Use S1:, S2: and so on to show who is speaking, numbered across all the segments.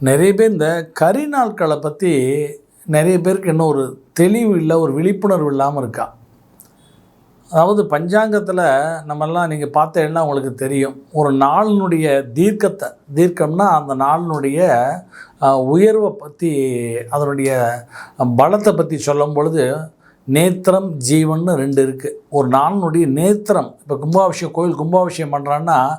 S1: நிறைய பேர் இந்த கரி நாட்களை பற்றி நிறைய பேருக்கு இன்னும் ஒரு தெளிவு இல்லை ஒரு விழிப்புணர்வு இல்லாமல் இருக்கா? அதாவது பஞ்சாங்கத்தில் நம்மெல்லாம் நீங்கள் பார்த்தேன்னா உங்களுக்கு தெரியும். ஒரு நாளினுடைய தீர்க்கத்தை தீர்க்கம்னா அந்த நாளினுடைய உயர்வை பற்றி அதனுடைய பலத்தை பற்றி சொல்லும் பொழுது நேத்திரம் ஜீவன்னு ரெண்டு இருக்குது ஒரு நாளினுடைய நேத்திரம் இப்போ கும்பாபிஷேகம் கோயில் கும்பாபிஷேகம் பண்ணுறான்னா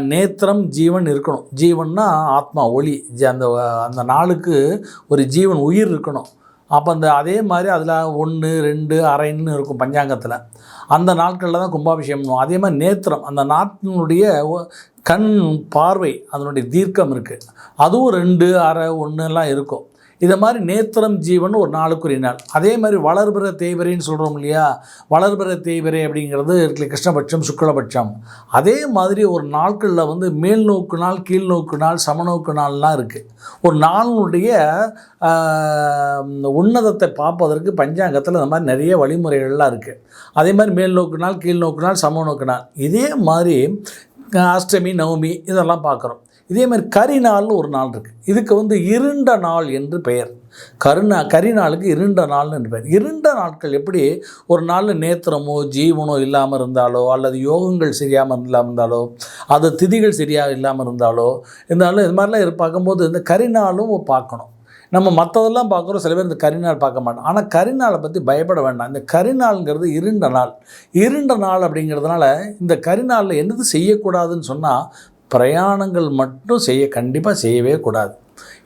S1: நேத்திரம் ஜீவன் இருக்கணும். ஜீவன்னா ஆத்மா ஒளி. ஜ- அந்த அந்த நாளுக்கு ஒரு ஜீவன் உயிர் இருக்கணும். அப்போ அந்த அதே மாதிரி அதில் ஒன்று ரெண்டு அரைன்னு இருக்கும் பஞ்சாங்கத்தில். அந்த நாட்களில் தான் கும்பாபிஷேகம் பண்ணுவோம். அதே மாதிரி நேத்திரம் அந்த நாட்டினுடைய கண் பார்வை அதனுடைய தீர்க்கம் இருக்குது அதுவும் ரெண்டு அரை ஒன்றுலாம் இருக்கும். இதை மாதிரி நேத்திரம் ஜீவன் ஒரு நாளுக்குரிய நாள். அதே மாதிரி வளர்பிற தேய்பிரைன்னு சொல்கிறோம் இல்லையா? வளர்பிற தேய்பிரை அப்படிங்கிறது இருக்குல்ல கிருஷ்ணபட்சம் சுக்லபட்சம். அதே மாதிரி ஒரு நாட்களில் வந்து மேல் நோக்கு நாள் கீழ் நோக்கு நாள் சமநோக்கு நாள்லாம் இருக்குது ஒரு நாளினுடைய உன்னதத்தை பார்ப்பதற்கு பஞ்சாங்கத்தில் இந்த மாதிரி நிறைய வழிமுறைகள்லாம் இருக்குது அதே மாதிரி மேல் நோக்கு நாள் கீழ் நோக்கு நாள் சமநோக்கு நாள். இதே மாதிரி அஷ்டமி நவமி இதெல்லாம் பார்க்குறோம். இதே மாதிரி கரிநாள்னு ஒரு நாள் இருக்குது இதுக்கு வந்து இருண்ட நாள் என்று பெயர். கருணா கரிநாளுக்கு இருண்ட நாள்னு என்று பெயர். இருண்ட நாட்கள் எப்படி ஒரு நாளில் நேத்திரமோ ஜீவனோ இல்லாமல் இருந்தாலோ அல்லது யோகங்கள் சரியாமல் இல்லாமல் இருந்தாலோ அது திதிகள் சரியாக இல்லாமல் இருந்தாலோ இருந்தாலும் இது மாதிரிலாம் பார்க்கும்போது இந்த கரிநாளும் பார்க்கணும். நம்ம மற்றதெல்லாம் பார்க்குறோம். சில பேர் இந்த கரிநாள் பார்க்க மாட்டோம் ஆனால் கரிநாளை பற்றி பயப்பட வேண்டாம். இந்த கரிநாளுங்கிறது இருண்ட நாள். இருண்ட நாள் அப்படிங்கிறதுனால இந்த கரிநாளில் என்னது செய்யக்கூடாதுன்னு சொன்னால் பிரயாணங்கள் மட்டும் செய்ய கண்டிப்பாக செய்யவே கூடாது.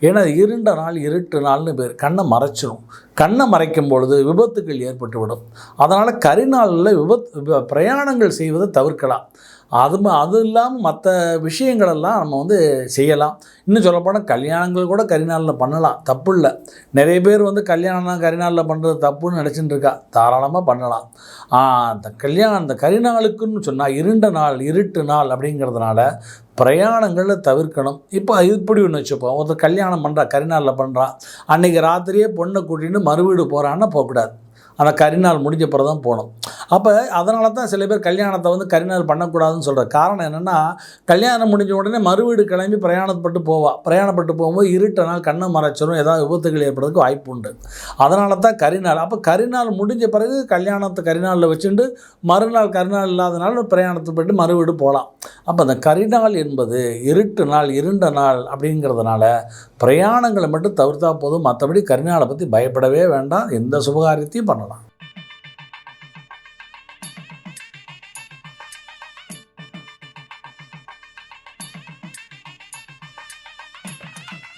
S1: ஏன்னா இருண்ட நாள் இருட்டு நாள்னு பேர் கண்ணை மறைச்சிடும் கண்ணை மறைக்கும் பொழுது விபத்துக்கள் ஏற்பட்டுவிடும். அதனால் கரிநாளில் விபத் விப- பிரயாணங்கள் செய்வதை தவிர்க்கலாம். அது ம- அது இல்லாமல் மற்ற விஷயங்களெல்லாம் நம்ம வந்து செய்யலாம். இன்னும் சொல்லப்போனால் கல்யாணங்கள் கூட கரிநாளில் பண்ணலாம். தப்பு இல்லை. நிறைய பேர் வந்து கல்யாணம் கரிநாளில் பண்ணுறது தப்புன்னு நினச்சிட்டு இருக்கா. தாராளமாக பண்ணலாம். அந்த கல்யாணம் அந்த கரிநாளுக்குன்னு சொன்னால் இருண்ட நாள் இருட்டு நாள் அப்படிங்கிறதுனால பிரயாணங்களை தவிர்க்கணும். இப்போ இப்படி ஒன்று வச்சுப்போம். ஒருத்தர் கல்யாணம் பண்ணுறா கரிநாளில் பண்ணுறான் அன்றைக்கி ராத்திரியே பொண்ணை கூட்டின்னு மறுவீடு போகிறான்னா போகக்கூடாது. அந்த கரிநாள் முடிஞ்ச பிறகு தான் போகணும். அப்போ அதனால தான் சில பேர் கல்யாணத்தை வந்து கரிநாள் பண்ணக்கூடாதுன்னு சொல்கிற காரணம் என்னென்னா கல்யாணம் முடிஞ்ச உடனே மறுவீடு கிளம்பி பிரயாணப்பட்டு போவா. பிரயாணப்பட்டு போகும்போது இருட்ட நாள் கண்ணை மறைச்சிரும் ஏதாவது விபத்துகள் ஏற்படுறதுக்கு வாய்ப்பு உண்டு. அதனால தான் கரிநாள் அப்போ கரிநாள் முடிஞ்ச பிறகு கல்யாணத்தை கரிநாளில் வச்சுட்டு மறுநாள் கரிநாள் இல்லாத நாள் பிரயாணத்துக்கு போயிட்டு மறுவீடு போகலாம் அப்போ அந்த கரிநாள் என்பது இருட்டு நாள் இருண்ட நாள் அப்படிங்கிறதுனால பிரயாணங்களை மட்டும் தவிர்த்தா போதும். மற்றபடி கரிநாளை பற்றி பயப்படவே வேண்டாம். எந்த சுபகாரியத்தையும் பண்ணலாம்.